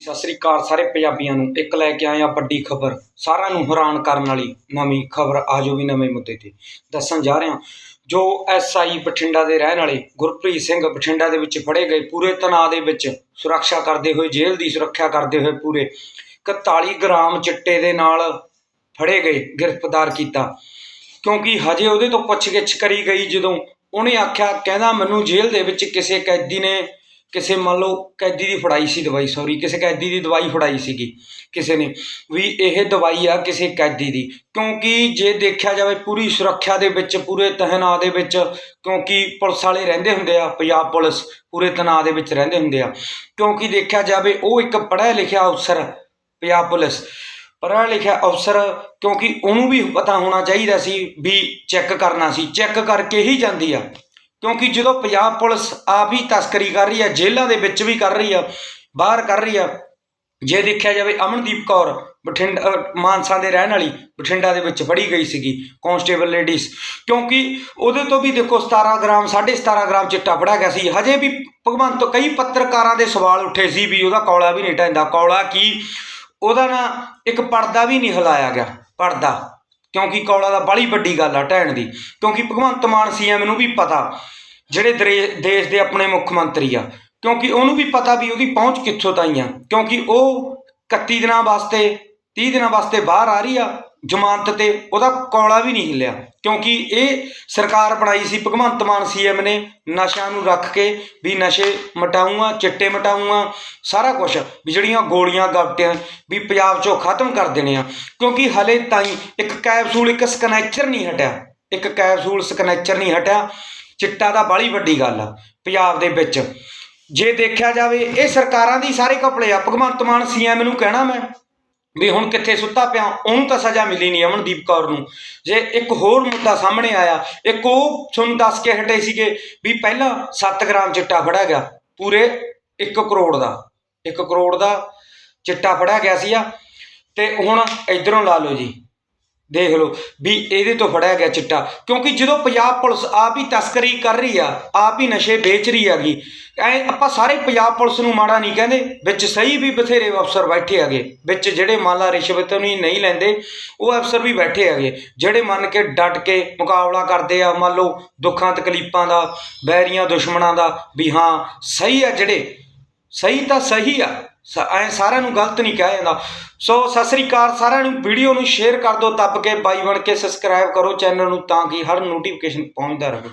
ਸਤਿ ਸ੍ਰੀ ਅਕਾਲ ਸਾਰੇ ਪੰਜਾਬੀਆਂ ਨੂੰ। ਇੱਕ ਲੈ ਕੇ ਆਏ ਆ ਵੱਡੀ ਖਬਰ। ਸਾਰਿਆਂ ਨੂੰ ਹੈਰਾਨ ਕਰਨ ਵਾਲੀ ਨਵੀਂ ਖਬਰ ਆਜੋ ਵੀ ਨਵੇਂ ਮੁੱਦੇ ਤੇ ਦੱਸਣ ਜਾ ਰਹੇ। ਹਾਂ ਜੋ ਐਸਆਈ ਬਠਿੰਡਾ ਦੇ ਰਹਿਣ ਵਾਲੇ ਗੁਰਪ੍ਰੀਤ ਸਿੰਘ ਬਠਿੰਡਾ ਦੇ ਵਿੱਚ ਫੜੇ ਗਏ ਪੂਰੇ ਤਣਾਅ ਦੇ ਵਿੱਚ ਸੁਰੱਖਿਆ ਕਰਦੇ ਹੋਏ, ਜੇਲ੍ਹ ਦੀ ਸੁਰੱਖਿਆ ਕਰਦੇ ਹੋਏ ਪੂਰੇ 41 ਗ੍ਰਾਮ ਚਿੱਟੇ ਦੇ ਨਾਲ ਫੜੇ ਗਏ, ਗ੍ਰਿਫਤਾਰ ਕੀਤਾ। ਕਿਉਂਕਿ ਹਜੇ ਉਹਦੇ ਤੋਂ ਪੁੱਛਗਿੱਛ ਕਰੀ ਗਈ ਜਦੋਂ ਉਹਨੇ ਆਖਿਆ, ਕਹਿੰਦਾ ਮੈਨੂੰ ਜੇਲ੍ਹ ਦੇ ਵਿੱਚ ਕਿਸੇ ਕੈਦੀ ਨੇ ਕਿਸੇ ਮੰਨ ਲਓ ਕੈਦੀ ਦੀ ਫੜਾਈ ਸੀ ਦਵਾਈ ਸੌਰੀ ਕਿਸੇ ਕੈਦੀ ਦੀ ਦਵਾਈ ਫੜਾਈ ਸੀਗੀ, ਕਿਸੇ ਨੇ, ਵੀ ਇਹ ਦਵਾਈ ਆ ਕਿਸੇ ਕੈਦੀ ਦੀ, ਕਿਉਂਕਿ ਜੇ ਦੇਖਿਆ ਜਾਵੇ ਪੂਰੀ ਸੁਰੱਖਿਆ ਦੇ ਵਿੱਚ, ਪੂਰੇ ਤਹਿਨਾਤ ਦੇ ਵਿੱਚ, ਕਿਉਂਕਿ ਪੁਲਿਸ ਵਾਲੇ ਰਹਿੰਦੇ ਹੁੰਦੇ ਆ, ਪੰਜਾਬ ਪੁਲਿਸ ਪੂਰੇ ਤਣਾਅ ਦੇ ਵਿੱਚ ਰਹਿੰਦੇ ਹੁੰਦੇ ਆ, ਕਿਉਂਕਿ ਦੇਖਿਆ ਜਾਵੇ ਉਹ ਇੱਕ ਪੜ੍ਹਿਆ ਲਿਖਿਆ ਅਫਸਰ, ਪੰਜਾਬ ਪੁਲਿਸ, ਪੜ੍ਹਿਆ ਲਿਖਿਆ ਅਫਸਰ, ਕਿਉਂਕਿ ਉਹਨੂੰ ਵੀ ਪਤਾ ਹੋਣਾ ਚਾਹੀਦਾ ਸੀ ਵੀ ਚੈੱਕ ਕਰਨਾ ਸੀ ਚੈੱਕ ਕਰਕੇ ਹੀ ਜਾਂਦੀ ਆ। ਕਿਉਂਕਿ ਜਦੋਂ ਪੰਜਾਬ ਪੁਲਿਸ ਆਪ ਹੀ ਤਸਕਰੀ ਕਰ ਰਹੀ ਆ ਜੇਲ੍ਹਾਂ ਦੇ ਵਿੱਚ ਵੀ ਕਰ ਰਹੀ ਆ ਬਾਹਰ ਕਰ ਰਹੀ ਆ ਜੇ ਦੇਖਿਆ ਜਾਵੇ ਅਮਨਦੀਪ ਕੌਰ, ਬਠਿੰਡਾ ਮਾਨਸਾ ਦੇ ਰਹਿਣ ਵਾਲੀ, ਬਠਿੰਡਾ ਦੇ ਵਿੱਚ ਫੜੀ ਗਈ ਸੀਗੀ, ਕਾਂਸਟੇਬਲ ਲੇਡੀਜ਼। ਕਿਉਂਕਿ ਉਹਦੇ ਤੋਂ ਵੀ ਦੇਖੋ 17 ਗ੍ਰਾਮ 17.5 ਗ੍ਰਾਮ ਚਿੱਟਾ ਫੜਿਆ ਗਿਆ ਸੀ। ਹਜੇ ਵੀ ਭਗਵੰਤ, ਕਈ ਪੱਤਰਕਾਰਾਂ ਦੇ ਸਵਾਲ ਉੱਠੇ ਸੀ ਵੀ ਉਹਦਾ ਕੌਲਾ ਵੀ ਨਹੀਂ ਟੈਂਦਾ ਕੌਲਾ ਕੀ? ਉਹਦਾ ਨਾ ਇੱਕ ਪਰਦਾ ਵੀ ਨਹੀਂ ਹਿਲਾਇਆ ਗਿਆ, ਪਰਦਾ। ਕਿਉਂਕਿ ਕੌਲਾ ਦਾ ਬੜੀ ਵੱਡੀ ਗੱਲ ਆ ਢਹਿਣ ਦੀ। ਕਿਉਂਕਿ ਭਗਵੰਤ ਮਾਨ ਸੀਐਮ ਨੂੰ ਵੀ ਪਤਾ, ਜਿਹੜੇ ਦਰੇ- ਦੇਸ਼ ਦੇ ਆਪਣੇ ਮੁੱਖ ਮੰਤਰੀ ਆ। ਕਿਉਂਕਿ ਉਹਨੂੰ ਵੀ ਪਤਾ ਵੀ ਉਹਦੀ ਪਹੁੰਚ ਕਿੱਥੋਂ ਤਾਈਂ ਆ। ਕਿਉਂਕਿ ਉਹ 31 ਦਿਨਾਂ ਵਾਸਤੇ 30 ਦਿਨਾਂ ਵਾਸਤੇ ਬਾਹਰ ਆ ਰਹੀ ਆ। ਜ਼ਮਾਨਤ ਤੇ ਉਹਦਾ ਕੌਲਾ ਵੀ ਨਹੀਂ ਹਿੱਲਿਆ। ਕਿਉਂਕਿ ਇਹ ਸਰਕਾਰ ਬਣਾਈ ਸੀ ਭਗਵੰਤ ਮਾਨ ਸੀਐਮ ਨੇ, ਨਸ਼ਿਆਂ ਨੂੰ ਰੱਖ ਕੇ ਵੀ ਨਸ਼ੇ ਮਟਾਊਂਗਾ ਚਿੱਟੇ ਮਟਾਊਂਗਾ ਸਾਰਾ ਕੁਝ ਵੀ ਜਿਹੜੀਆਂ ਗੋਲੀਆਂ, ਗੱਟਿਆਂ ਵੀ ਪੰਜਾਬ 'ਚੋਂ ਖਤਮ ਕਰ ਦੇਣੇ ਆ। ਕਿਉਂਕਿ ਹਲੇ ਤਾਈਂ ਇੱਕ ਕੈਪਸੂਲ, ਇੱਕ ਸਕਨੈਚਰ ਨਹੀਂ ਹਟਿਆ। ਇੱਕ ਕੈਪਸੂਲ, ਸਕਨੈਚਰ ਨਹੀਂ ਹਟਿਆ। ਚਿੱਟਾ ਦਾ ਬਾਲੀ ਵੱਡੀ ਗੱਲ ਆ, ਪੰਜਾਬ ਦੇ ਵਿੱਚ। ਜੇ ਦੇਖਿਆ ਜਾਵੇ, ਇਹ ਸਰਕਾਰਾਂ ਦੀ ਸਾਰੇ ਕਪੜੇ ਆ। ਭਗਵੰਤ ਮਾਨ ਸੀਐਮ ਨੂੰ ਕਹਿਣਾ ਮੈਂ। ਵੀ ਹੁਣ ਕਿੱਥੇ ਸੁੱਤਾ ਪਿਆ, ਉਹਨੂੰ ਤਾਂ ਸਜ਼ਾ ਮਿਲੀ ਨਹੀਂ ਅਮਨਦੀਪ ਕੌਰ ਨੂੰ। ਜੇ ਇੱਕ ਹੋਰ ਮੁੱਦਾ ਸਾਹਮਣੇ ਆਇਆ, ਇੱਕ ਉਹ ਤੁਹਾਨੂੰ ਦੱਸ ਕੇ ਹਟੇ ਸੀਗੇ ਵੀ ਪਹਿਲਾਂ 7 ਗ੍ਰਾਮ ਚਿੱਟਾ ਫੜਿਆ ਗਿਆ, ਪੂਰੇ 1 ਕਰੋੜ ਦਾ 1 ਕਰੋੜ ਦਾ ਚਿੱਟਾ ਫੜਿਆ ਗਿਆ ਸੀ ਆ ਤੇ ਹੁਣ ਇਧਰੋਂ ਲਾ ਲਓ ਜੀ ਦੇਖ ਲਓ ਵੀ ਇਹਦੇ ਤੋਂ ਫੜਿਆ ਗਿਆ ਚਿੱਟਾ। ਕਿਉਂਕਿ ਜਦੋਂ ਪੰਜਾਬ ਪੁਲਿਸ ਆਪ ਹੀ ਤਸਕਰੀ ਕਰ ਰਹੀ ਆ, ਆਪ ਹੀ ਨਸ਼ੇ ਵੇਚ ਰਹੀ ਹੈਗੀ, ਐ ਆਪਾਂ ਸਾਰੇ ਪੰਜਾਬ ਪੁਲਿਸ ਨੂੰ ਮਾੜਾ ਨਹੀਂ ਕਹਿੰਦੇ, ਵਿੱਚ ਸਹੀ ਵੀ ਬਥੇਰੇ ਅਫਸਰ ਬੈਠੇ ਹੈਗੇ, ਵਿੱਚ ਜਿਹੜੇ ਮਾਲਾ ਰਿਸ਼ਵਤ ਨਹੀਂ ਨਹੀਂ ਲੈਂਦੇ, ਉਹ ਅਫਸਰ ਵੀ ਬੈਠੇ ਹੈਗੇ, ਜਿਹੜੇ ਮੰਨ ਕੇ ਡਟ ਕੇ ਮੁਕਾਬਲਾ ਕਰਦੇ ਆ, ਮੰਨ ਲਓ ਦੁੱਖਾਂ ਤਕਲੀਫਾਂ ਦਾ, ਬੈਰੀਆਂ ਦੁਸ਼ਮਣਾਂ ਦਾ, ਵੀ ਹਾਂ, ਸਹੀ ਆ ਜਿਹੜੇ, ਸਹੀ ਤਾਂ ਸਹੀ ਆ ਐ ਸਾਰਿਆਂ ਨੂੰ ਗਲਤ ਨਹੀਂ ਕਿਹਾ ਜਾਂਦਾ। ਸੋ, ਸਤਿ ਸ੍ਰੀ ਅਕਾਲ, ਸਾਰਿਆਂ ਨੂੰ ਵੀਡੀਓ ਨੂੰ ਸ਼ੇਅਰ ਕਰ ਦਿਓ, ਦੱਬ ਕੇ ਬਾਈ ਬਣ ਕੇ ਸਬਸਕ੍ਰਾਈਬ ਕਰੋ ਚੈਨਲ ਨੂੰ ਤਾਂ ਕਿ ਹਰ ਨੋਟੀਫਿਕੇਸ਼ਨ ਪਹੁੰਚਦਾ ਰਹੇ।